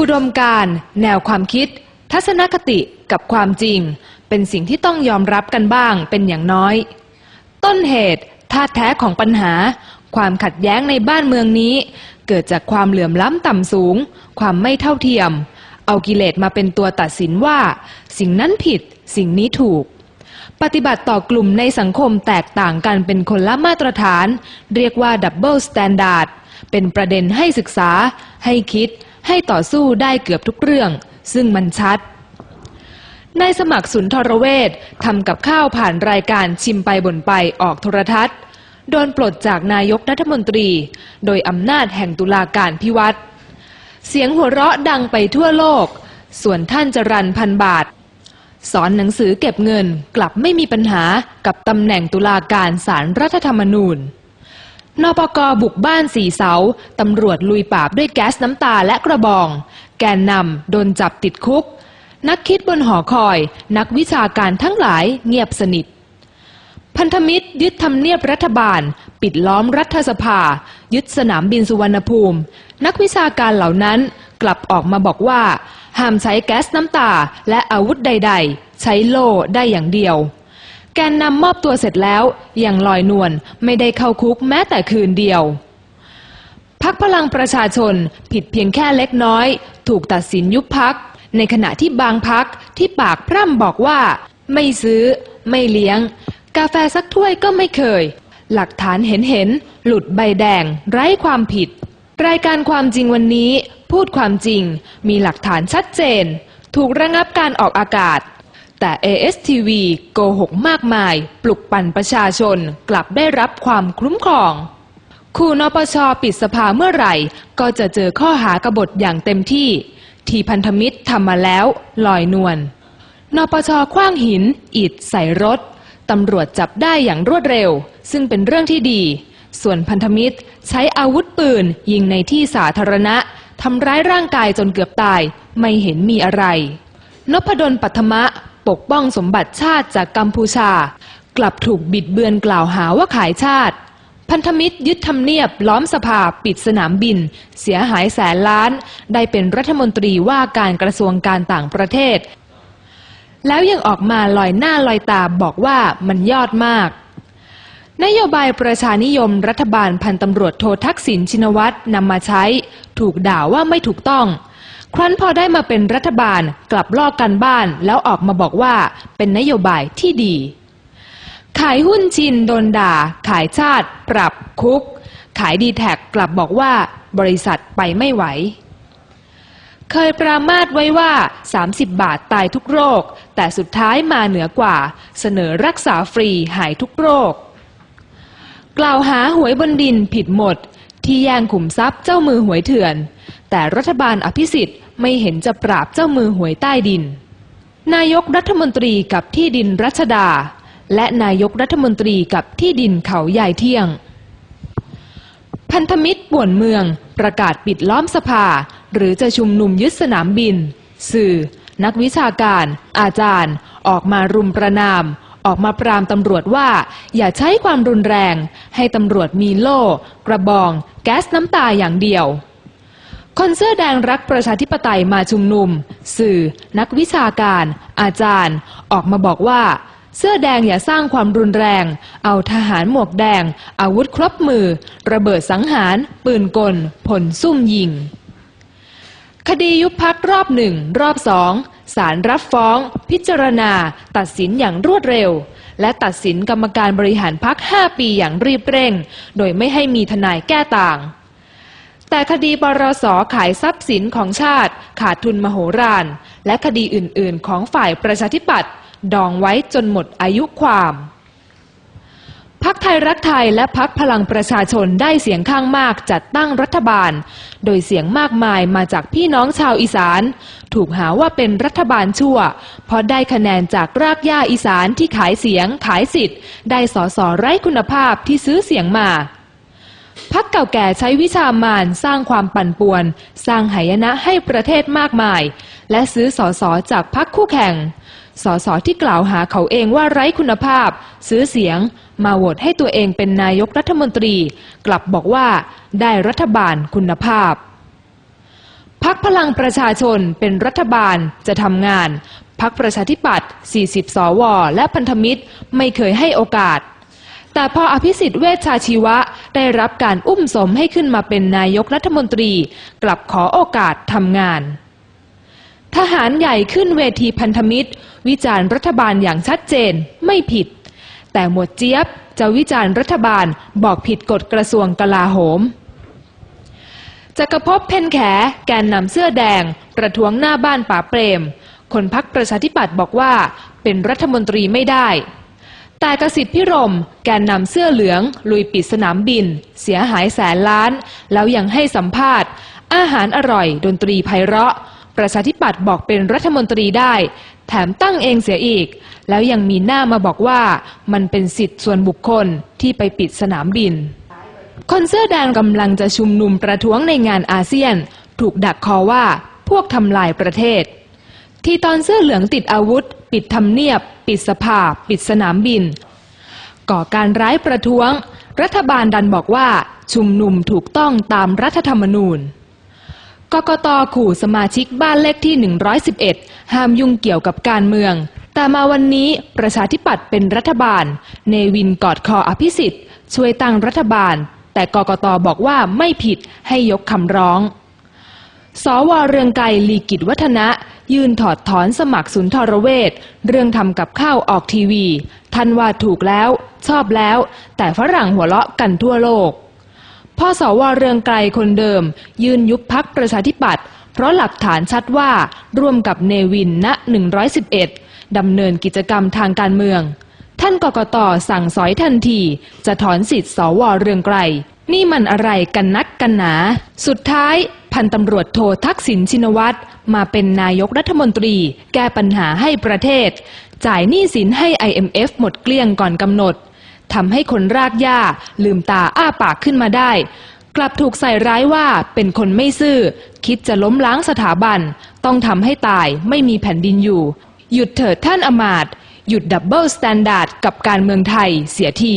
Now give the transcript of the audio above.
อุดมการณ์แนวความคิด ทัศนคติกับความจริง เป็นสิ่งที่ต้องยอมรับกันบ้างเป็นอย่างน้อย ต้นเหตุท่าแท้ของปัญหา ความขัดแย้งในบ้านเมืองนี้ เกิดจากความเหลื่อมล้ำต่ำสูง ความไม่เท่าเทียม เอากิเลสมาเป็นตัวตัดสินว่า สิ่งนั้นผิดสิ่งนี้ถูก ปฏิบัติต่อกลุ่มในสังคมแตกต่างกันเป็นคนละมาตรฐาน เรียกว่าดับเบิลสแตนดาร์ดเป็นประเด็นให้ศึกษา ให้คิด ให้ต่อสู้ได้เกือบทุกเรื่อง ซึ่งมันชัดนายสมัครสุนทรเวชทำกับข้าวผ่านรายการชิมไปบ่นไปออกโทรทัศน์ โดนปลดจากนายกรัฐมนตรี โดยอำนาจแห่งตุลาการพิวัตรเสียงหัวเราะดังไปทั่วโลก ส่วนท่านจรันพันบาท สอนหนังสือเก็บเงินกลับไม่มีปัญหากับตำแหน่งตุลาการศาลรัฐธรรมนูญ นปกบุกบ้านสี่เสา ตำรวจลุยปราบด้วยแก๊สน้ำตาและกระบอง แกนนำโดนจับติดคุก นักคิดบนหอคอย นักวิชาการทั้งหลายเงียบสนิท พันธมิตรยึดทำเนียบรัฐบาล ปิดล้อมรัฐสภา ยึดสนามบินสุวรรณภูมิ นักวิชาการเหล่านั้นกลับออกมาบอกว่า ห้ามใช้แก๊สน้ำตาและอาวุธใด ๆ ใช้โล่ได้อย่างเดียว แกนนำมอบตัวเสร็จแล้วยังลอยนวลไม่ได้เข้าคุกแม้แต่คืนเดียวพักพลังประชาชนผิดเพียงแค่เล็กน้อย ถูกตัดสินยุบพัก ในขณะที่บางพักที่ปากพร่ำบอกว่า ไม่ซื้อ ไม่เลี้ยง กาแฟสักถ้วยก็ไม่เคย หลักฐานเห็นเห็น หลุดใบแดง ไร้ความผิด รายการความจริงวันนี้ พูดความจริง มีหลักฐานชัดเจน ถูกระงับการออกอากาศ แต่ ASTV โกหกมากมาย ปลุกปั่นประชาชนกลับได้รับความคุ้มครองครูนปชปิดสภาเมื่อไหร่ ก็จะเจอข้อหากบฏอย่างเต็มที่ ที่พันธมิตรทำมาแล้วลอยนวลนปชคว้างหิน อิฐใส่รถ ตำรวจจับได้อย่างรวดเร็ว ซึ่งเป็นเรื่องที่ดี ส่วนพันธมิตรใช้อาวุธปืนยิงในที่สาธารณะ ทำร้ายร่างกายจนเกือบตาย ไม่เห็นมีอะไร นพดลปัทมะ ปกป้องสมบัติชาติจากกัมพูชา กลับถูกบิดเบือนกล่าวหาว่าขายชาติ พันธมิตรยึดทำเนียบล้อมสภาปิดสนามบิน เสียหายแสนล้าน ได้เป็นรัฐมนตรีว่าการกระทรวงการต่างประเทศ แล้วยังออกมาลอยหน้าลอยตาบอกว่ามันยอดมาก นโยบายประชานิยมรัฐบาลพันตำรวจโททักษิณชินวัตรนำมาใช้ ถูกด่าว่าไม่ถูกต้อง ครั้นพอได้มาเป็นรัฐบาลกลับลอกกันบ้านแล้วออกมาบอกว่าเป็นนโยบายที่ดี ขายหุ้นชินโดนด่า ขายชาติ ปรับคุก ขายดีแท็กกลับบอกว่า บริษัทไปไม่ไหว เคยปรามาสไว้ว่า 30 บาทตายทุกโรค แต่สุดท้ายมาเหนือกว่า เสนอรักษาฟรีหายทุกโรค กล่าวหาหวยบนดินผิดหมด ที่แย่งขุมทรัพย์เจ้ามือหวยเถื่อน แต่รัฐบาลอภิสิทธิ์ไม่เห็นจะปราบเจ้ามือหวยใต้ดิน นายกรัฐมนตรีกับที่ดินรัชดา และนายกรัฐมนตรีกับที่ดินเขาใหญ่เที่ยง พันธมิตรป่วนเมืองประกาศปิดล้อมสภา หรือจะชุมนุมยึดสนามบิน สื่อ นักวิชาการ อาจารย์ ออกมารุมประนาม ออกมาปรามตำรวจว่า อย่าใช้ความรุนแรง ให้ตำรวจมีโล่ กระบอง แก๊สน้ำตาอย่างเดียวคนเสื้อแดงรักประชาธิปไตยมาชุมนุม สื่อ นักวิชาการ อาจารย์ ออกมาบอกว่า เสื้อแดงอย่าสร้างความรุนแรง เอาทหารหมวกแดง อาวุธครบมือ ระเบิดสังหาร ปืนกล ผลซุ่มยิง คดียุบพักรอบหนึ่ง รอบสอง ศาลรับฟ้อง พิจารณา ตัดสินอย่างรวดเร็ว และตัดสินกรรมการบริหารพัก 5 ปีอย่างรีบเร่ง โดยไม่ให้มีทนายแก้ต่าง แต่คดีบรสขายทรัพย์สินของชาติ ขาดทุนมโหฬารและคดีอื่นๆ ของฝ่ายประชาธิปัตย์ดองไว้จนหมดอายุความ พักไทยรักไทยและพักพลังประชาชนได้เสียงข้างมากจัดตั้งรัฐบาล โดยเสียงมากมายมาจากพี่น้องชาวอีสาน ถูกหาว่าเป็นรัฐบาลชั่ว เพราะได้คะแนนจากรากหญ้าอีสานที่ขายเสียงขายสิทธิ์ ได้สอสอไร้คุณภาพที่ซื้อเสียงมาพักเก่าแก่ใช้วิชามานสร้างความปั่นป่วน สร้างหายนะให้ประเทศมากมาย และซื้อสอสอจากพักคู่แข่งสอสอที่กล่าวหาเขาเองว่าไร้คุณภาพ ซื้อเสียง มาโหวตให้ตัวเองเป็นนายกรัฐมนตรี กลับบอกว่าได้รัฐบาลคุณภาพพักพลังประชาชนเป็นรัฐบาลจะทำงาน พักประชาธิปัตย์ 40 สว และพันธมิตรไม่เคยให้โอกาส แต่พออภิสิทธิ์เวชชาชีวะได้รับการอุ้มสมให้ขึ้นมาเป็นนายกรัฐมนตรี กลับขอโอกาสทำงาน ทหารใหญ่ขึ้นเวทีพันธมิตร วิจารณ์รัฐบาลอย่างชัดเจนไม่ผิด แต่หมวดเจี๊ยบจะวิจารณ์รัฐบาลบอกผิดกฎกระทรวงกลาโหมจักรภพเพนแขแกนนำเสื้อแดง ประท้วงหน้าบ้านป่าเปรม คนพักประชาธิปัตย์บอกว่าเป็นรัฐมนตรีไม่ได้ แต่กสิทธิพิรม แกนนำเสื้อเหลือง ลุยปิดสนามบิน เสียหายแสนล้าน แล้วยังให้สัมภาษณ์ อาหารอร่อย ดนตรีไพเราะ ประชาธิปัตย์บอกเป็นรัฐมนตรีได้ แถมตั้งเองเสียอีก แล้วยังมีหน้ามาบอกว่ามันเป็นสิทธิ์ส่วนบุคคลที่ไปปิดสนามบิน คนเสื้อแดงกำลังจะชุมนุมประท้วงในงานอาเซียน ถูกดักคอว่าพวกทำลายประเทศ ที่ตอนเสื้อเหลืองติดอาวุธ ปิดทำเนียบ ปิดสภา ปิดสนามบิน ก่อการร้ายประท้วง รัฐบาลดันบอกว่าชุมนุมถูกต้องตามรัฐธรรมนูญ กกตขู่สมาชิกบ้านเลขที่ 111 ห้ามยุ่งเกี่ยวกับการเมือง แต่มาวันนี้ประชาธิปัตย์เป็นรัฐบาล เนวินกอดคออภิสิทธิ์ ช่วยตั้งรัฐบาล แต่กกตบอกว่าไม่ผิดให้ยกคำร้อง สวเรืองไกรลีกิจวัฒนะ ยื่นถอดถอนสมัครสุนทรเวชเรื่องทำกับข้าวออกทีวีท่านว่าถูกแล้ว ชอบแล้ว แต่ฝรั่งหัวเราะกันทั่วโลก พ่อสวเรืองไกรคนเดิม ยืนยุบพักประชาธิปัตย์เพราะหลักฐานชัดว่าร่วมกับเนวินณ111ดำเนินกิจกรรมทางการเมือง ท่านกกตสั่งสอยทันที จะถอนสิทธิ์สวเรืองไกรนี่มันอะไรกันนักกันหนา สุดท้ายพันตำรวจโททักษิณชินวัตรมาเป็นนายกรัฐมนตรี แก้ปัญหาให้ประเทศ จ่ายหนี้สินให้ IMF หมดเกลี้ยงก่อนกำหนด ทำให้คนรากหญ้าลืมตาอ้าปากขึ้นมาได้ กลับถูกใส่ร้ายว่าเป็นคนไม่ซื่อ คิดจะล้มล้างสถาบัน ต้องทำให้ตายไม่มีแผ่นดินอยู่ หยุดเถิดท่านอมาตย์หยุดดับเบิลสแตนดาร์ดกับการเมืองไทยเสียที